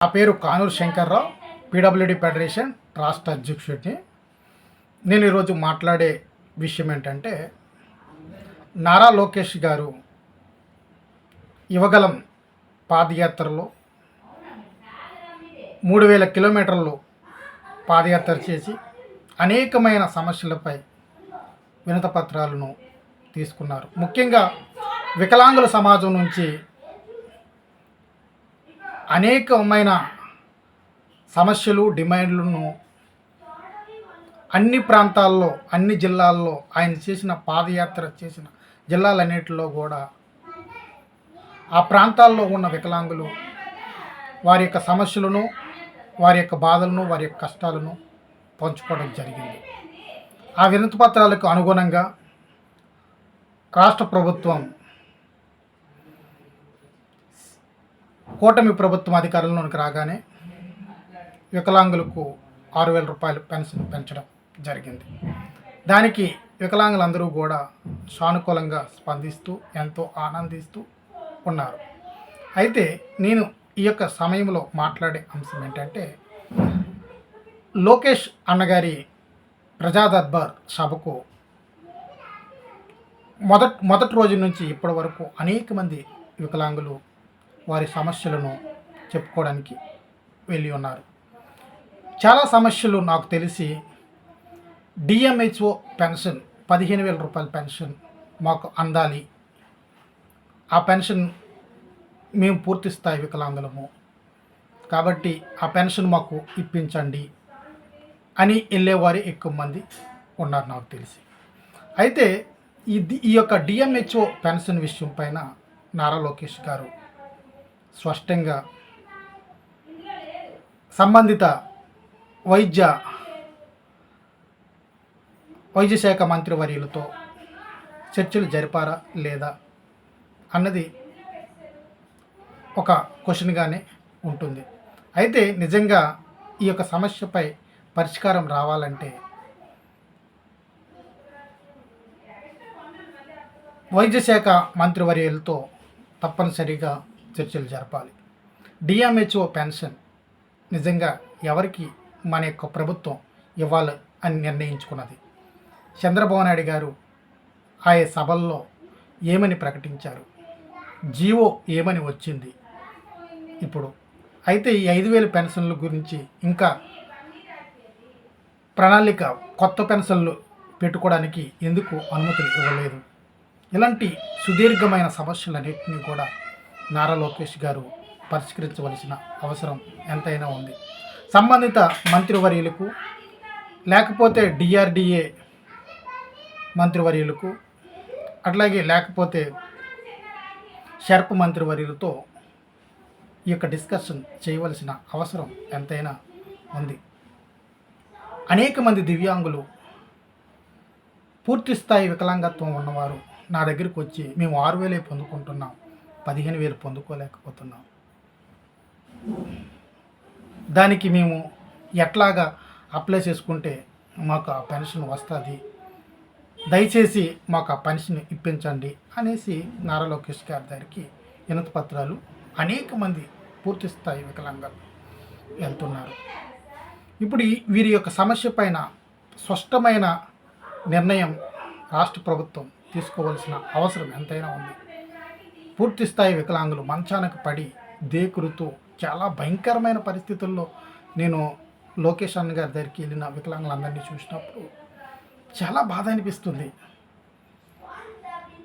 నా పేరు Kanuru Shankarrao PWD federation రాష్ట్ర అధ్యక్షుడిని నేను ఈరోజు మాట్లాడే విషయం ఏంటంటే నారా లోకేష్ గారు యువగలం పాదయాత్రలో మూడు వేల కిలోమీటర్లు పాదయాత్ర చేసి అనేకమైన సమస్యలపై వినత పత్రాలను తీసుకున్నారు. ముఖ్యంగా వికలాంగుల సమాజం నుంచి అనేకమైన సమస్యలు డిమాండ్లను అన్ని ప్రాంతాల్లో అన్ని జిల్లాల్లో ఆయన చేసిన పాదయాత్ర చేసిన జిల్లాలన్నిటిలో కూడా ఆ ప్రాంతాల్లో ఉన్న వికలాంగులు వారి యొక్క సమస్యలను వారి యొక్క బాధలను వారి యొక్క కష్టాలను పంచుకోవడం జరిగింది. ఆ వినతి పత్రాలకు అనుగుణంగా రాష్ట్ర ప్రభుత్వం కూటమి ప్రభుత్వం అధికారంలోనికి రాగానే వికలాంగులకు ఆరు వేల రూపాయలు పెన్షన్ పెంచడం జరిగింది. దానికి వికలాంగులందరూ కూడా సానుకూలంగా స్పందిస్తూ ఎంతో ఆనందిస్తూ ఉన్నారు. అయితే నేను ఈ యొక్క సమయంలో మాట్లాడే అంశం ఏంటంటే లోకేష్ అన్నగారి ప్రజాదర్బార్ సభకు మొదట్ మొదటి రోజు నుంచి ఇప్పటి వరకు అనేక మంది వికలాంగులు వారి సమస్యలను చెప్పుకోవడానికి వెళ్ళి ఉన్నారు. చాలా సమస్యలు నాకు తెలిసి డిఎంహెచ్ఓ పెన్షన్ పదిహేను వేల రూపాయల పెన్షన్ మాకు అందాలి. ఆ పెన్షన్ మేము పూర్తి స్థాయి వికలాంగులము. కాబట్టి ఆ పెన్షన్ మాకు ఇప్పించండి అని వెళ్ళేవారు ఎక్కువ మంది ఉన్నారు నాకు తెలిసి. అయితే ఈ ఈ యొక్క డిఎంహెచ్ఓ పెన్షన్ విషయం పైన నారా లోకేష్ గారు స్పష్టంగా సంబంధిత వైద్య వైద్య శాఖ మంత్రివర్యులతో చర్చలు జరిపారా లేదా అన్నది ఒక క్వశ్చన్గానే ఉంటుంది. అయితే నిజంగా ఈ యొక్క సమస్యపై పరిష్కారం రావాలంటే వైద్య శాఖ మంత్రివర్యులతో తప్పనిసరిగా చర్చలు జరపాలి. డిఎంహెచ్ఓ పెన్షన్ నిజంగా ఎవరికి మన యొక్క ప్రభుత్వం ఇవ్వాలి అని నిర్ణయించుకున్నది. చంద్రబాబు నాయుడు గారు ఆయా సభల్లో ఏమని ప్రకటించారు? జీవో ఏమని వచ్చింది? ఇప్పుడు అయితే ఈ ఐదు వేల పెన్షన్ల గురించి ఇంకా ప్రణాళిక కొత్త పెన్షన్లు పెట్టుకోవడానికి ఎందుకు అనుమతులు ఇవ్వలేదు? ఇలాంటి సుదీర్ఘమైన సమస్యలన్నింటినీ కూడా నారా లోకేష్ గారు పరిష్కరించవలసిన అవసరం ఎంతైనా ఉంది. సంబంధిత మంత్రివర్యులకు లేకపోతే డిఆర్డిఏ మంత్రివర్యులకు అట్లాగే లేకపోతే షర్ప్ మంత్రివర్యులతో ఈ యొక్క డిస్కషన్ చేయవలసిన అవసరం ఎంతైనా ఉంది. అనేక మంది దివ్యాంగులు పూర్తి స్థాయి వికలాంగత్వం ఉన్నవారు నా దగ్గరికి వచ్చి మేము ఆరు వేలే పొందుకుంటున్నాం. పదిహేను వేలు పొందుకోలేకపోతున్నాం. దానికి మేము ఎట్లాగా అప్లై చేసుకుంటే మాకు ఆ పెన్షన్ వస్తుంది? దయచేసి మాకు ఆ పెన్షన్ ఇప్పించండి అనేసి నారా లోకేష్ గారి దగ్గరికి వినతి పత్రాలు అనేక మంది పూర్తి స్థాయి వికలాంగాలు వెళ్తున్నారు. ఇప్పుడు వీరి యొక్క సమస్య పైన స్పష్టమైన నిర్ణయం రాష్ట్ర ప్రభుత్వం తీసుకోవాల్సిన అవసరం ఎంతైనా ఉంది. పూర్తి స్థాయి వికలాంగులు మంచానికి పడి దేకురుతూ చాలా భయంకరమైన పరిస్థితుల్లో నేను లోకేష్ అన్న గారి దగ్గరికి వెళ్ళిన వికలాంగులందరినీ చూసినప్పుడు చాలా బాధ అనిపిస్తుంది.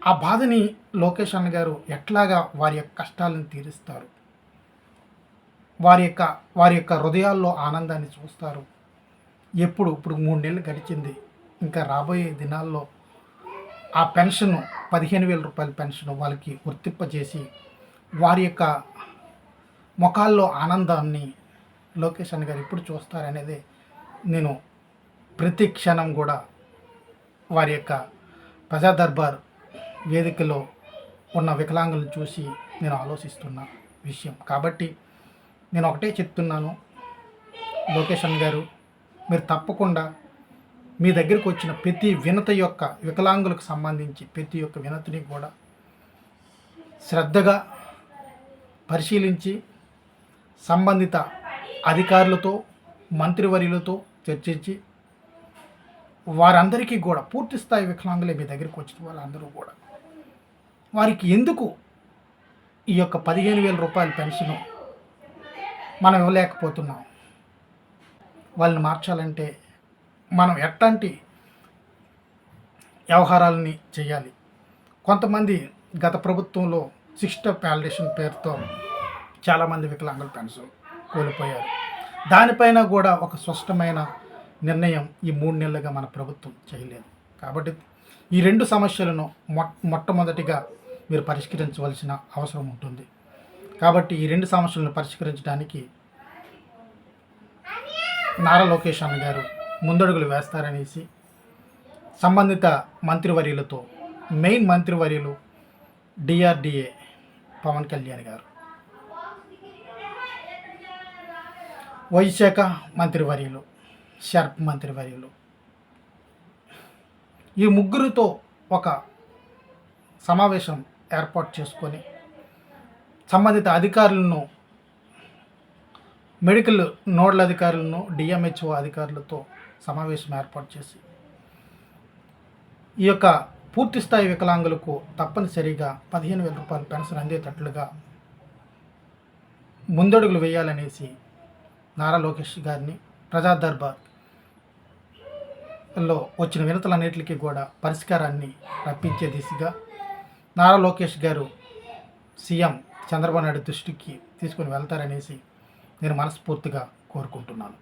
ఆ బాధని లోకేష్ అన్న గారు ఎట్లాగా వారి యొక్క కష్టాలను తీరుస్తారు? వారి యొక్క వారి యొక్క హృదయాల్లో ఆనందాన్ని చూస్తారు? ఎప్పుడు ఇప్పుడు మూడు నెలలు గడిచింది. ఇంకా రాబోయే దినాల్లో ఆ పెన్షన్ పదిహేను వేల రూపాయల పెన్షన్ వాళ్ళకి వర్తింపజేసి వారి యొక్క ముఖాల్లో ఆనందాన్ని లోకేష్ అన్న గారు ఎప్పుడు చూస్తారనేది నేను ప్రతి క్షణం కూడా వారి యొక్క ప్రజా దర్బార్ వేదికలో ఉన్న వికలాంగులను చూసి నేను ఆలోచిస్తున్న విషయం. కాబట్టి నేను ఒకటే చెప్తున్నాను. లోకేష్ అన్న గారు మీరు తప్పకుండా మీ దగ్గరికి వచ్చిన ప్రతి వినత యొక్క వికలాంగులకు సంబంధించి ప్రతి ఒక్క వినతిని కూడా శ్రద్ధగా పరిశీలించి సంబంధిత అధికారులతో మంత్రివర్యులతో చర్చించి వారందరికీ కూడా పూర్తి స్థాయి వికలాంగులే మీ దగ్గరికి వచ్చిన వాళ్ళందరూ కూడా. వారికి ఎందుకు ఈ యొక్క పదిహేను వేల రూపాయల పెన్షన్ మనం ఇవ్వలేకపోతున్నాం? వాళ్ళని మార్చాలంటే మనం ఎట్లాంటి వ్యవహారాలని చేయాలి? కొంతమంది గత ప్రభుత్వంలో సిక్స్ట ప్యాలిడేషన్ పేరుతో చాలామంది వికలాంగుల పెన్షన్ కోల్పోయారు. దానిపైన కూడా ఒక స్పష్టమైన నిర్ణయం ఈ మూడు నెలలుగా మన ప్రభుత్వం చేయలేదు. కాబట్టి ఈ రెండు సమస్యలను మొ మొట్టమొదటిగా మీరు పరిష్కరించవలసిన అవసరం ఉంటుంది. కాబట్టి ఈ రెండు సమస్యలను పరిష్కరించడానికి నారా లోకేష్ అన్న గారు ముందడుగులు వేస్తారనేసి సంబంధిత మంత్రివర్యులతో మెయిన్ మంత్రివర్యులు డిఆర్డిఏ పవన్ కళ్యాణ్ గారు. వైశాఖ మంత్రివర్యులు షర్ప్ మంత్రివర్యులు. ఈ ముగ్గురితో ఒక సమావేశం ఏర్పాటు చేసుకొని సంబంధిత అధికారులను మెడికల్ నోడల్ అధికారులను డిఎంహెచ్ఓ అధికారులతో సమావేశం ఏర్పాటు చేసి ఈ యొక్క పూర్తి స్థాయి వికలాంగులకు తప్పనిసరిగా పదిహేను వేల రూపాయలు పెన్షన్ అందేటట్లుగా ముందడుగులు వేయాలనేసి నారా లోకేష్ గారిని ప్రజాదర్బార్లో లో వచ్చిన వినతులన్నిటికీ కూడా పరిష్కారాన్ని రప్పించే దిశగా నారా లోకేష్ గారు సీఎం చంద్రబాబు నాయుడు దృష్టికి తీసుకుని వెళ్తారనేసి నేను మనస్ఫూర్తిగా కోరుకుంటున్నాను.